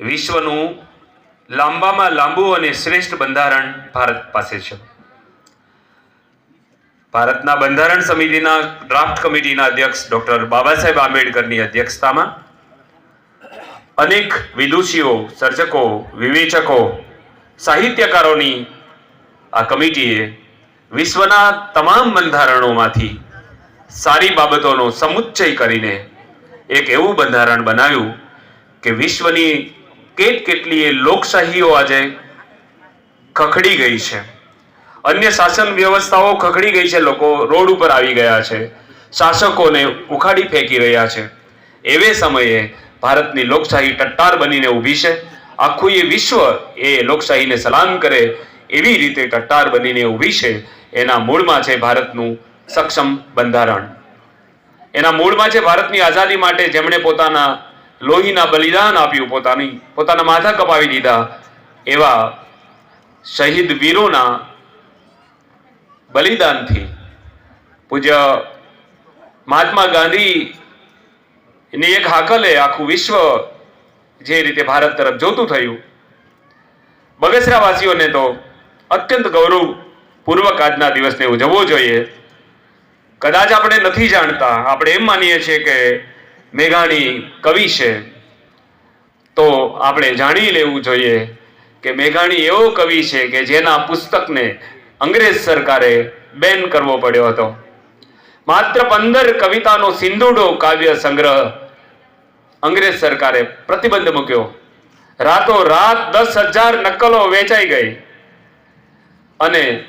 વિશ્વનું લાંબામાં લાંબુ અને શ્રેષ્ઠ બંધારણ ભારત પાસે છે. ભારતના બંધારણ સમિતિના ડ્રાફ્ટ કમિટીના અધ્યક્ષ ડોક્ટર બાબા સાહેબ આંબેડકરની અધ્યક્ષતામાં અનેક વિદુષીઓ, સર્જકો, વિવેચકો, સાહિત્યકારોની આ કમિટીએ વિશ્વના તમામ બંધારણોમાંથી સારી બાબતોનો સમુચ્ચય કરીને એક એવું બંધારણ બનાવ્યું કે વિશ્વની કેટ કેટલીય લોકશાહીઓ આજે ખખડી ગઈ છે. અન્ય શાસન વ્યવસ્થાઓ ખખડી ગઈ છે, લોકો રોડ ઉપર આવી ગયા છે. શાસકોને ઉખાડી ફેંકી રહ્યા છે. એવે સમયે ભારતની લોકશાહી ટટ્ટાર બનીને ઊભી છે. આખું એ વિશ્વ એ લોકશાહીને સલામ કરે એવી રીતે ટટ્ટાર બનીને ઊભી છે. એના મૂળમાં છે ભારતનું સક્ષમ બંધારણ. એના મૂળમાં છે ભારતની આઝાદી માટે જેમણે પોતાના લોહીના બલિદાન આપ્યું પોતાની, પોતાના માથા કપાવી દીધા. એવા શહીદ વીરોના બલિદાનથી પૂજ્ય મહાત્મા ગાંધી ની એક હાકલે આખું વિશ્વ જે રીતે ભારત તરફ જોતું થયું. બગસરાવાસીઓને તો અત્યંત ગૌરવપૂર્વક આજના દિવસને ઉજવવો જોઈએ. કદાચ આપણે નથી જાણતા, આપણે એમ માનીએ છીએ કે મેઘાણી કવિ છે. તો આપણે જાણી લેવું જોઈએ કે મેઘાણી એવો કવિ છે કે જેના પુસ્તકને અંગ્રેજ સરકારે બેન કરવો પડ્યો હતો. માત્ર પંદર કવિતાનો સિંધુડો કાવ્ય સંગ્રહ અંગ્રેજ સરકારે પ્રતિબંધ મૂક્યો. રાતો રાત દસ હજાર નકલો વેચાઈ ગઈ. અને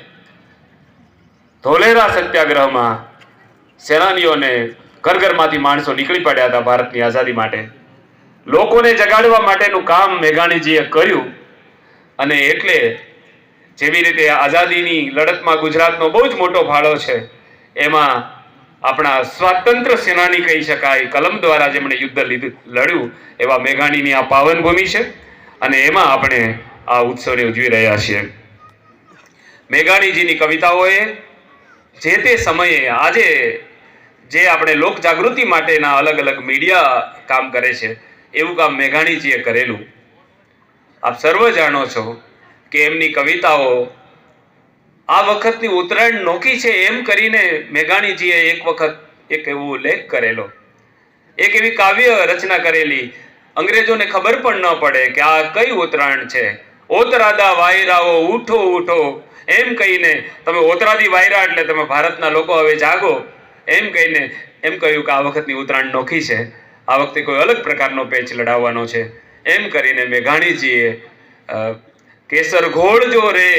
ધોલેરા સત્યાગ્રહમાં સેનાનીઓને ઘર ઘરમાંથી માણસો નીકળી પડ્યા હતા ભારતની આઝાદી માટે. લોકોને જગાડવા માટેનું કામ મેઘાણીજીએ કર્યું અને એટલે જેવી રીતે આઝાદીની લડતમાં ગુજરાતનો બહુ જ મોટો ફાળો છે, એમાં આપણા સ્વાતંત્ર્ય સેનાની કહી શકાય, કલમ દ્વારા જેમણે યુદ્ધ લીધું, લડ્યું, એવા મેઘાણીની આ પાવન ભૂમિ છે અને એમાં આપણે આ ઉત્સવને ઉજવી રહ્યા છીએ. મેઘાણીજીની કવિતાઓએ જે તે સમયે આજે જે આપણે લોક જાગૃતિ માટેના અલગ અલગ મીડિયા કામ કરે છે, એવું કામ મેઘાણીજીએ કરેલું. આપ સર્વ જાણો છો કે એમની કવિતાઓ આ વખતની ઉત્તરાયણ નોખી છે એમ કરીને મેઘાણીજીએ એક વખત એક એવો ઉલ્લેખ કરેલો. એક એવી કાવ્ય રચના કરેલી. અંગ્રેજોને ખબર પણ ન પડે કે આ કઈ ઉત્તરાયણ છે. ઓતરાદા વાયરાઓ ઉઠો ઉઠો. એમ કહીને તમે ઓતરાદી વાયરા એટલે તમે ભારતના લોકો હવે જાગો. એમ કહીને, એમ કહ્યું કે આ વખતની ઉત્તરાયણ નોખી છે. આ વખતે કોઈ અલગ પ્રકારનો પેચ લડાવવાનો છે. એમ કરીને મેઘાણીજીએ કેસર ઘોળ જો રે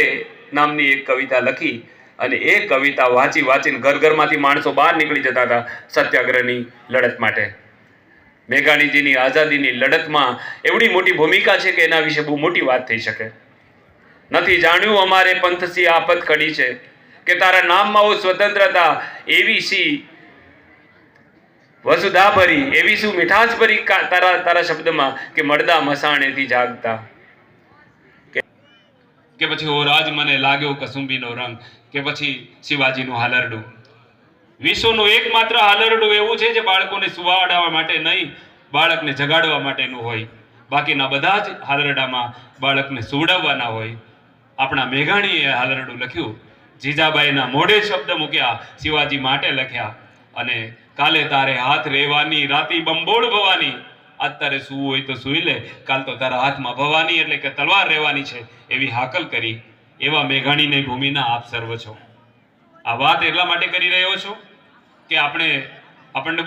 નામની એક કવિતા લખી અને એ કવિતા વાંચી વાંચીને ઘર ઘરમાંથી માણસો બહાર નીકળી જતા હતા સત્યાગ્રહની લડત માટે. મેઘાણીજીની આઝાદીની લડતમાં એવડી મોટી ભૂમિકા છે કે એના વિશે બહુ મોટી વાત થઈ શકે. નથી જાણ્યું અમારે પંથસી આફત ખડી છે. કે તારા નામમાં હું સ્વતંત્રતા, એવી સી વસુધા ભરી, એવી શું મીઠાશ ભરી તારા તારા શબ્દમાં કે મળદા મસાણેથી જાગતા? કે પછી ઓ રાજ મને લાગ્યો કસુંબીનો રંગ, કે પછી શિવાજીનું હાલરડું. વિશ્વનું એકમાત્ર હાલરડું એવું છે જે બાળકોને સુવાડાવવા માટે નહીં, બાળકને જગાડવા માટેનું હોય. બાકીના બધા જ હાલરડામાં બાળકને સુવડાવવાના હોય. આપણા મેઘાણીએ હાલરડું લખ્યું. જીજાબાઈના મોઢે શબ્દ મૂક્યા, શિવાજી માટે લખ્યા, અને કાલે તારે હાથ રહેવાની, રાતી બંબોળ ભવાની. અત્યારે સૂવું હોય તો સૂઈ લે, કાલ તો તારા હાથમાં ભવાની, એટલે કે તલવાર રહેવાની છે. એવી હાકલ કરી. એવા મેઘાણીની ભૂમિના આપ સર્વ છો. આ વાત એટલા માટે કરી રહ્યો છું કે આપણે આપણને